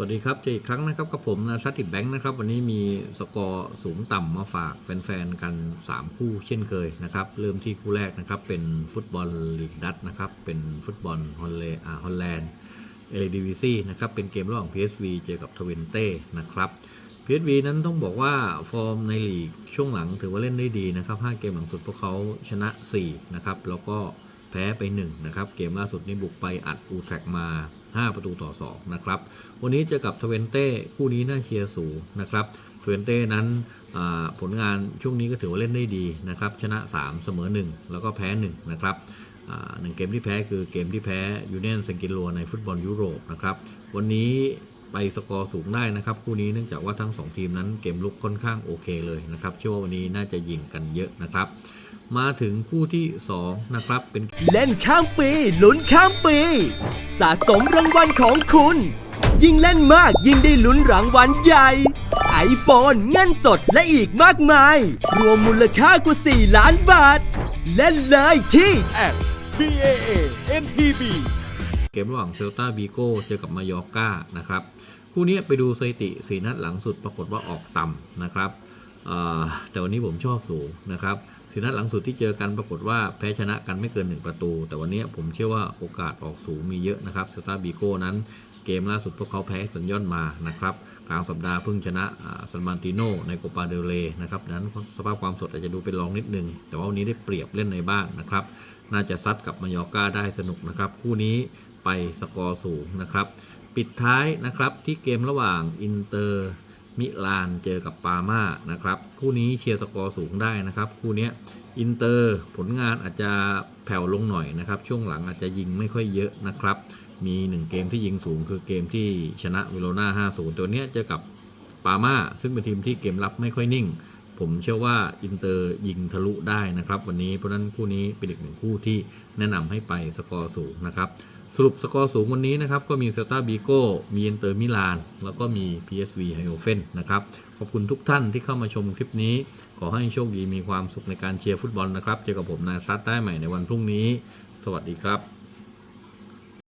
สวัสดีครับเจออีกครั้งนะครับกับผมนะชัดติดแบงค์นะครับ วันนี้มีสกอร์สูงต่ำมาฝากแฟนๆกัน 3 คู่เช่นเคยนะครับ เริ่มที่คู่แรกนะครับ เป็นฟุตบอลลีกดัตนะครับ เป็นฟุตบอลฮอลเลอาฮอลแลนด์เอลดีวีซีนะครับ เป็นเกมระหว่าง PSV เจอกับทเวนเต้นะครับ PSV นั้นต้องบอกว่าฟอร์มในลีกช่วงหลังถือว่าเล่นได้ดีนะครับ 5 เกมหลังสุดพวกเขาชนะ 4 นะครับแล้วก็ แพ้ไป1นะครับเกมล่าสุดนี้บุกไปอัดอูแทกมา 5 ประตูต่อ2นะครับวันนี้เจอกับทเวนเต้คู่นี้น่าเชียร์สูงนะครับทเวนเต้นั้นผลงานช่วงนี้ก็ถือว่าเล่นได้ดีนะครับชนะ 3 เสมอ 1 แล้วก็แพ้1นะครับหนึ่งเกมที่แพ้คือเกมที่แพ้ยูเนียนเซนกิโลในฟุตบอลยุโรปนะครับวันนี้ไปสกอร์สูงได้นะครับคู่นี้เนื่องจากว่าทั้ง 2 ทีมนั้นเกมลุกค่อนข้างโอเคเลยนะครับเชื่อว่าวันนี้น่าจะยิงกันเยอะนะครับ มาถึงคู่ที่ 2 นะครับเป็นเล่นข้ามปีลุ้นข้ามปี สะสมรางวัลของคุณ ยิ่งเล่นมากยิ่งได้ลุ้นรางวัลใหญ่ไอโฟนเงินสดและอีกมากมาย รวมมูลค่ากว่า 4 ล้านบาท เล่นเลยที่แอป BAA NPB เกมระหว่างเซลตาบีโกเจอกับมายอร์กานะครับ คู่นี้ไปดูสถิติสีนัดหลังสุดปรากฏว่าออกต่ำนะครับเอ่อแต่วันนี้ผมชอบสูงนะครับ สีนัดหลังสุดที่เจอกันปรากฏว่าแพ้ชนะกันไม่เกิน 1 ประตู แต่วันนี้ผมเชื่อว่าโอกาสออกสูงมีเยอะนะครับเซลตาบีโก้นั้นเกมล่าสุดพวกเขาแพ้สัญญอนมานะครับกลางสัปดาห์เพิ่งชนะซันมานติโนในโกปาเดเลนะครับนั้นสภาพความสดอาจจะดูเป็นรองนิดนึง แต่ว่าวันนี้ได้เปรียบเล่นในบ้านนะครับ น่าจะซัดกับมายอร์กาได้สนุกนะครับ คู่นี้ไปสกอร์สูงนะครับ ปิดท้ายนะครับที่เกมระหว่างอินเตอร์ มิลานเจอกับปาร์มานะครับคู่นี้เชียร์สกอร์สูงได้นะครับคู่นี้อินเตอร์ผลงานอาจจะแผ่วลงหน่อยนะครับช่วงหลังอาจจะยิงไม่ค่อยเยอะนะครับมีหนึ่งเกมที่ยิงสูงคือเกมที่ชนะวิโรนา5-0 ตัวเนี้ยเจอกับปาร์มาซึ่งเป็นทีมที่เกมรับไม่ค่อยนิ่ง ผมเชื่อว่าอินเตอร์ยิงทะลุได้นะครับ วันนี้เพราะนั้นคู่นี้เป็นอีกหนึ่งคู่ที่แนะนำให้ไปสกอร์สูงนะครับ สรุปสกอร์สูงวันนี้นะครับ ก็มีเซลตาบีโก้มีอินเตอร์มิลาน แล้วก็มี PSV ไฮโอเฟนนะครับ ขอบคุณทุกท่านที่เข้ามาชมคลิปนี้ ขอให้โชคดีมีความสุขในการเชียร์ฟุตบอลนะครับ เจอกับผมนายซัดได้ใหม่ในวันพรุ่งนี้ สวัสดีครับ